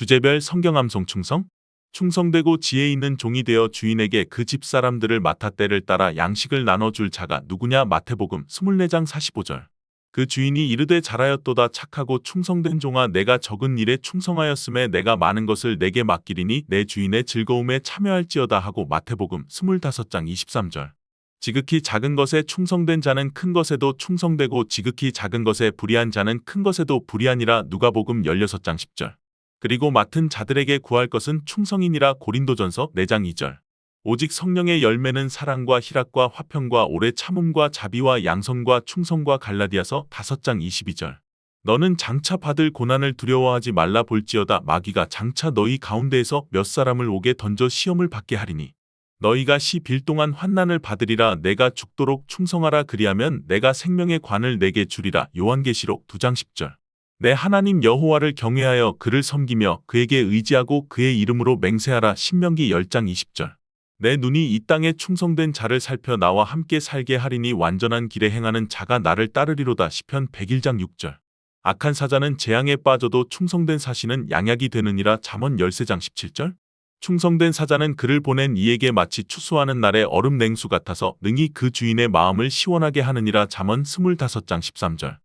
주제별 성경암송 충성? 충성되고 지혜 있는 종이 되어 주인에게 그 집 사람들을 맡아 때를 따라 양식을 나눠줄 자가 누구냐 마태복음 24장 45절. 그 주인이 이르되 잘하였도다 착하고 충성된 종아 내가 적은 일에 충성하였음에 내가 많은 것을 내게 맡기리니 내 주인의 즐거움에 참여할지어다 하고 마태복음 25장 23절. 지극히 작은 것에 충성된 자는 큰 것에도 충성되고 지극히 작은 것에 불의한 자는 큰 것에도 불의하니라 누가복음 16장 10절. 그리고 맡은 자들에게 구할 것은 충성이니라 고린도전서 4장 2절. 오직 성령의 열매는 사랑과 희락과 화평과 오래 참음과 자비와 양선과 충성과 갈라디아서 5장 22절. 너는 장차 받을 고난을 두려워하지 말라 볼지어다 마귀가 장차 너희 가운데에서 몇 사람을 옥에 던져 시험을 받게 하리니 너희가 시 빌 동안 환난을 받으리라 내가 죽도록 충성하라 그리하면 내가 생명의 관을 내게 주리라 요한계시록 2장 10절. 내 하나님 여호와를 경외하여 그를 섬기며 그에게 의지하고 그의 이름으로 맹세하라 신명기 10장 20절. 내 눈이 이 땅에 충성된 자를 살펴 나와 함께 살게 하리니 완전한 길에 행하는 자가 나를 따르리로다 시편 101장 6절. 악한 사자는 재앙에 빠져도 충성된 사신은 양약이 되느니라 잠언 13장 17절. 충성된 사자는 그를 보낸 이에게 마치 추수하는 날의 얼음 냉수 같아서 능히 그 주인의 마음을 시원하게 하느니라 잠언 25장 13절.